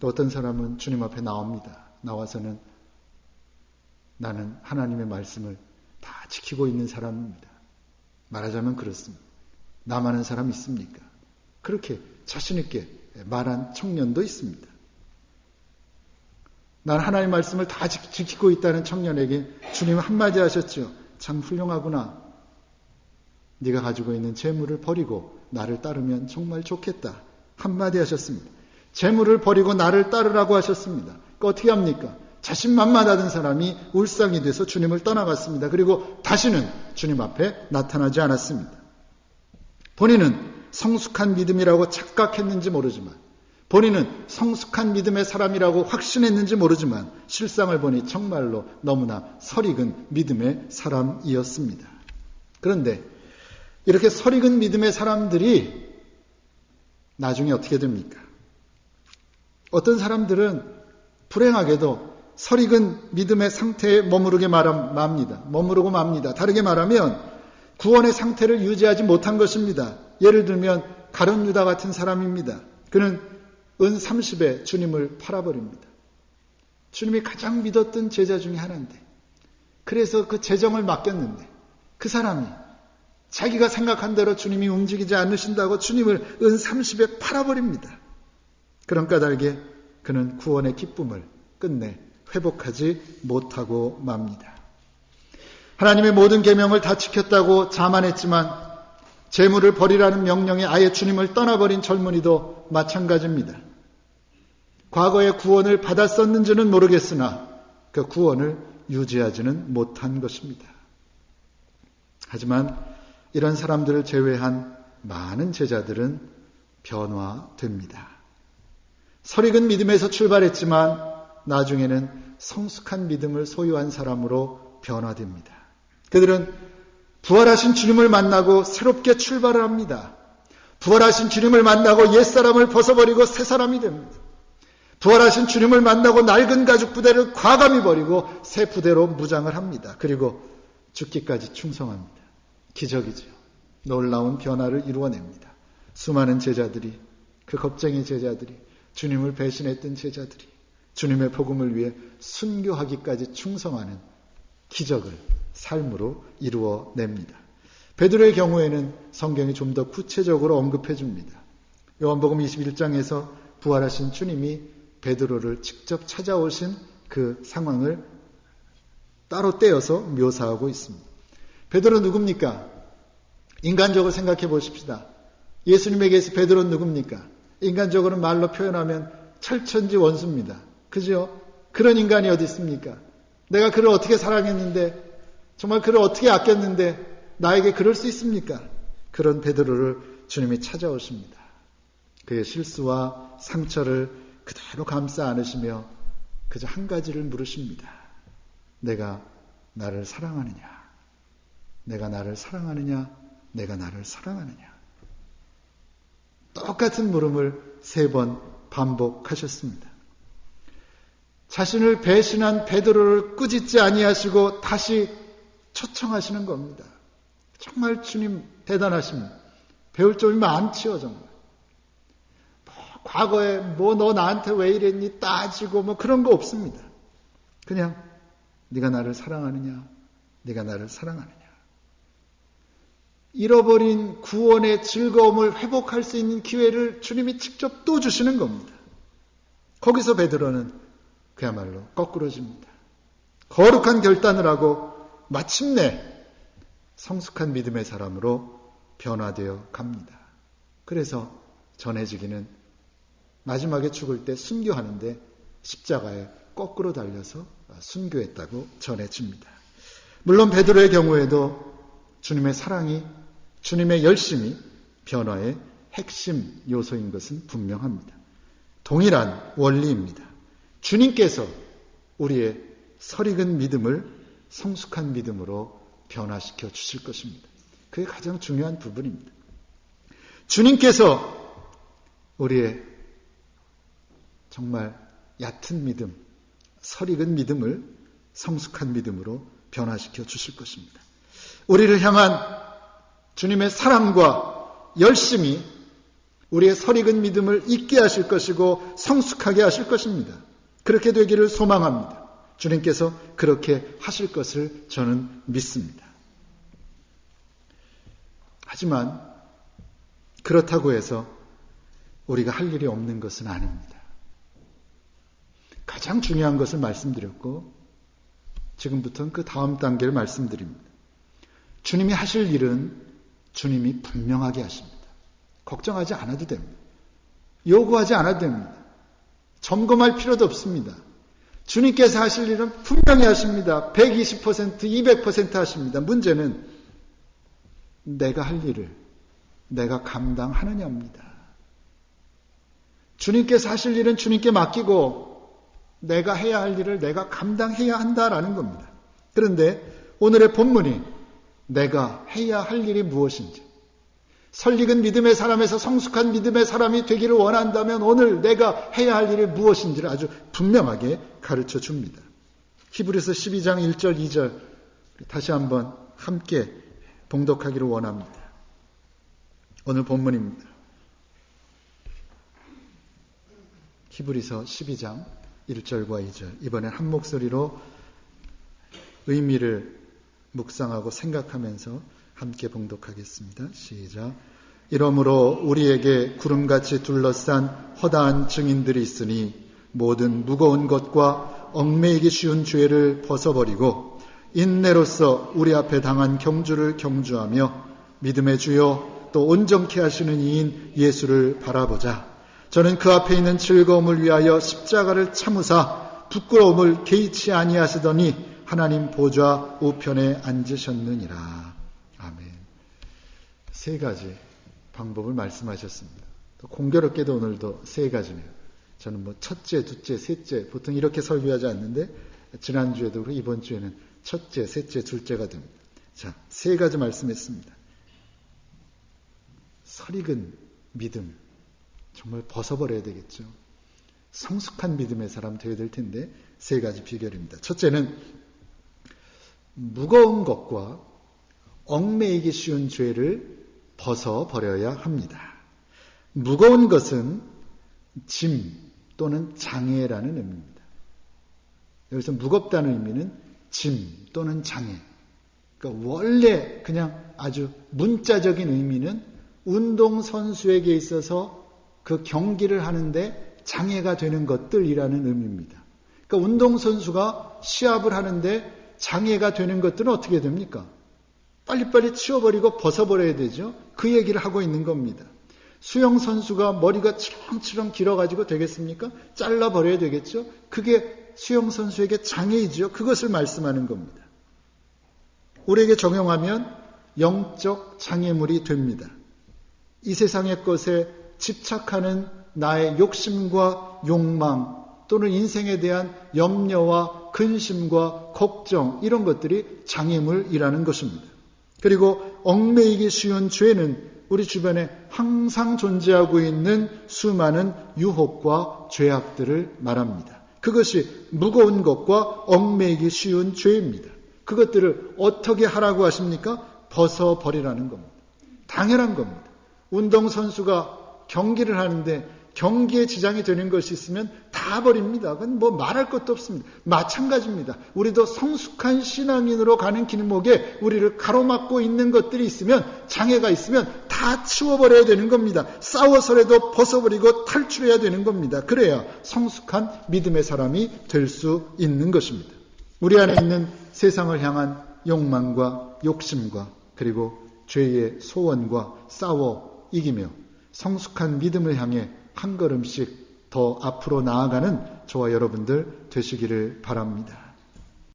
또 어떤 사람은 주님 앞에 나옵니다. 나와서는 나는 하나님의 말씀을 다 지키고 있는 사람입니다. 말하자면 그렇습니다. 나만한 사람 있습니까? 그렇게 자신있게 말한 청년도 있습니다. 난 하나님의 말씀을 다 지키고 있다는 청년에게 주님 한마디 하셨죠. 참 훌륭하구나. 네가 가지고 있는 재물을 버리고 나를 따르면 정말 좋겠다. 한마디 하셨습니다. 재물을 버리고 나를 따르라고 하셨습니다. 그 어떻게 합니까? 자신만만하던 사람이 울상이 돼서 주님을 떠나갔습니다. 그리고 다시는 주님 앞에 나타나지 않았습니다. 본인은 성숙한 믿음이라고 착각했는지 모르지만 본인은 성숙한 믿음의 사람이라고 확신했는지 모르지만 실상을 보니 정말로 너무나 설익은 믿음의 사람이었습니다. 그런데 이렇게 설익은 믿음의 사람들이 나중에 어떻게 됩니까? 어떤 사람들은 불행하게도 설익은 믿음의 상태에 머무르게 맙니다. 머무르고 맙니다. 다르게 말하면 구원의 상태를 유지하지 못한 것입니다. 예를 들면 가론 유다 같은 사람입니다. 그는 은 30에 주님을 팔아버립니다. 주님이 가장 믿었던 제자 중에 하나인데 그래서 그 재정을 맡겼는데 그 사람이 자기가 생각한 대로 주님이 움직이지 않으신다고 주님을 은 30에 팔아버립니다. 그런 까닭에 그는 구원의 기쁨을 끝내 회복하지 못하고 맙니다. 하나님의 모든 계명을 다 지켰다고 자만했지만 재물을 버리라는 명령에 아예 주님을 떠나버린 젊은이도 마찬가지입니다. 과거에 구원을 받았었는지는 모르겠으나 그 구원을 유지하지는 못한 것입니다. 하지만 이런 사람들을 제외한 많은 제자들은 변화됩니다. 설익은 믿음에서 출발했지만 나중에는 성숙한 믿음을 소유한 사람으로 변화됩니다. 그들은 부활하신 주님을 만나고 새롭게 출발을 합니다. 부활하신 주님을 만나고 옛사람을 벗어버리고 새 사람이 됩니다. 부활하신 주님을 만나고 낡은 가죽 부대를 과감히 버리고 새 부대로 무장을 합니다. 그리고 죽기까지 충성합니다. 기적이죠. 놀라운 변화를 이루어냅니다. 수많은 제자들이 그 겁쟁이 제자들이 주님을 배신했던 제자들이 주님의 복음을 위해 순교하기까지 충성하는 기적을 삶으로 이루어 냅니다. 베드로의 경우에는 성경이 좀 더 구체적으로 언급해 줍니다. 요한복음 21장에서 부활하신 주님이 베드로를 직접 찾아오신 그 상황을 따로 떼어서 묘사하고 있습니다. 베드로 누굽니까? 인간적으로 생각해 보십시다. 예수님에게서 베드로 누굽니까? 인간적으로 말로 표현하면 철천지 원수입니다. 그죠? 그런 인간이 어디 있습니까? 내가 그를 어떻게 사랑했는데 정말 그를 어떻게 아꼈는데 나에게 그럴 수 있습니까? 그런 베드로를 주님이 찾아오십니다. 그의 실수와 상처를 그대로 감싸 안으시며 그저 한 가지를 물으십니다. 내가 나를 사랑하느냐? 내가 나를 사랑하느냐? 내가 나를 사랑하느냐? 똑같은 물음을 세 번 반복하셨습니다. 자신을 배신한 베드로를 꾸짖지 아니하시고 다시 초청하시는 겁니다. 정말 주님 대단하십니다. 배울 점이 많지요, 정말. 뭐, 과거에 뭐 너 나한테 왜 이랬니 따지고 뭐 그런 거 없습니다. 그냥 네가 나를 사랑하느냐, 네가 나를 사랑하느냐. 잃어버린 구원의 즐거움을 회복할 수 있는 기회를 주님이 직접 또 주시는 겁니다. 거기서 베드로는 그야말로 거꾸로집니다. 거룩한 결단을 하고 마침내 성숙한 믿음의 사람으로 변화되어 갑니다. 그래서 전해지기는 마지막에 죽을 때 순교하는데 십자가에 거꾸로 달려서 순교했다고 전해집니다. 물론 베드로의 경우에도 주님의 사랑이 주님의 열심이 변화의 핵심 요소인 것은 분명합니다. 동일한 원리입니다. 주님께서 우리의 설익은 믿음을 성숙한 믿음으로 변화시켜 주실 것입니다. 그게 가장 중요한 부분입니다. 주님께서 우리의 정말 얕은 믿음, 설익은 믿음을 성숙한 믿음으로 변화시켜 주실 것입니다. 우리를 향한 주님의 사랑과 열심이 우리의 설익은 믿음을 잊게 하실 것이고 성숙하게 하실 것입니다. 그렇게 되기를 소망합니다. 주님께서 그렇게 하실 것을 저는 믿습니다. 하지만 그렇다고 해서 우리가 할 일이 없는 것은 아닙니다. 가장 중요한 것을 말씀드렸고 지금부터는 그 다음 단계를 말씀드립니다. 주님이 하실 일은 주님이 분명하게 하십니다. 걱정하지 않아도 됩니다. 요구하지 않아도 됩니다. 점검할 필요도 없습니다. 주님께서 하실 일은 분명히 하십니다. 120%, 200% 하십니다. 문제는 내가 할 일을 내가 감당하느냐입니다. 주님께서 하실 일은 주님께 맡기고 내가 해야 할 일을 내가 감당해야 한다라는 겁니다. 그런데 오늘의 본문이 내가 해야 할 일이 무엇인지 설익은 믿음의 사람에서 성숙한 믿음의 사람이 되기를 원한다면 오늘 내가 해야 할 일이 무엇인지를 아주 분명하게 가르쳐 줍니다. 히브리서 12장 1절 2절 다시 한번 함께 봉독하기를 원합니다. 오늘 본문입니다. 히브리서 12장 1절과 2절 이번엔 한 목소리로 의미를 묵상하고 생각하면서 함께 봉독하겠습니다. 시작. 이러므로 우리에게 구름같이 둘러싼 허다한 증인들이 있으니 모든 무거운 것과 얽매이기 쉬운 죄를 벗어버리고 인내로서 우리 앞에 당한 경주를 경주하며 믿음의 주요 또 온전케 하시는 이인 예수를 바라보자. 저는 그 앞에 있는 즐거움을 위하여 십자가를 참으사 부끄러움을 개의치 아니하시더니 하나님 보좌 우편에 앉으셨느니라. 아멘. 세 가지 방법을 말씀하셨습니다. 공교롭게도 오늘도 세 가지네요. 저는 뭐 첫째, 둘째, 셋째 보통 이렇게 설교하지 않는데 지난주에도 그렇고 이번 주에는 첫째, 셋째, 둘째가 됩니다. 자, 세 가지 말씀했습니다. 설익은 믿음. 정말 벗어버려야 되겠죠. 성숙한 믿음의 사람 되어야 될 텐데 세 가지 비결입니다. 첫째는 무거운 것과 얽매이기 쉬운 죄를 벗어버려야 합니다. 무거운 것은 짐 또는 장애라는 의미입니다. 여기서 무겁다는 의미는 짐 또는 장애. 그러니까 원래 그냥 아주 문자적인 의미는 운동선수에게 있어서 그 경기를 하는데 장애가 되는 것들이라는 의미입니다. 그러니까 운동선수가 시합을 하는데 장애가 되는 것들은 어떻게 됩니까? 빨리빨리 치워버리고 벗어버려야 되죠. 그 얘기를 하고 있는 겁니다. 수영 선수가 머리가 치렁치렁 길어가지고 되겠습니까? 잘라버려야 되겠죠? 그게 수영 선수에게 장애이죠. 그것을 말씀하는 겁니다. 우리에게 적용하면 영적 장애물이 됩니다. 이 세상의 것에 집착하는 나의 욕심과 욕망 또는 인생에 대한 염려와 근심과 걱정 이런 것들이 장애물이라는 것입니다. 그리고 얽매이기 쉬운 죄는 우리 주변에 항상 존재하고 있는 수많은 유혹과 죄악들을 말합니다. 그것이 무거운 것과 얽매이기 쉬운 죄입니다. 그것들을 어떻게 하라고 하십니까? 벗어버리라는 겁니다. 당연한 겁니다. 운동선수가 경기를 하는데 경기에 지장이 되는 것이 있으면 다 버립니다. 그건 뭐 말할 것도 없습니다. 마찬가지입니다. 우리도 성숙한 신앙인으로 가는 길목에 우리를 가로막고 있는 것들이 있으면 장애가 있으면 다 치워버려야 되는 겁니다. 싸워서라도 벗어버리고 탈출해야 되는 겁니다. 그래야 성숙한 믿음의 사람이 될 수 있는 것입니다. 우리 안에 있는 세상을 향한 욕망과 욕심과 그리고 죄의 소원과 싸워 이기며 성숙한 믿음을 향해 한 걸음씩 더 앞으로 나아가는 저와 여러분들 되시기를 바랍니다.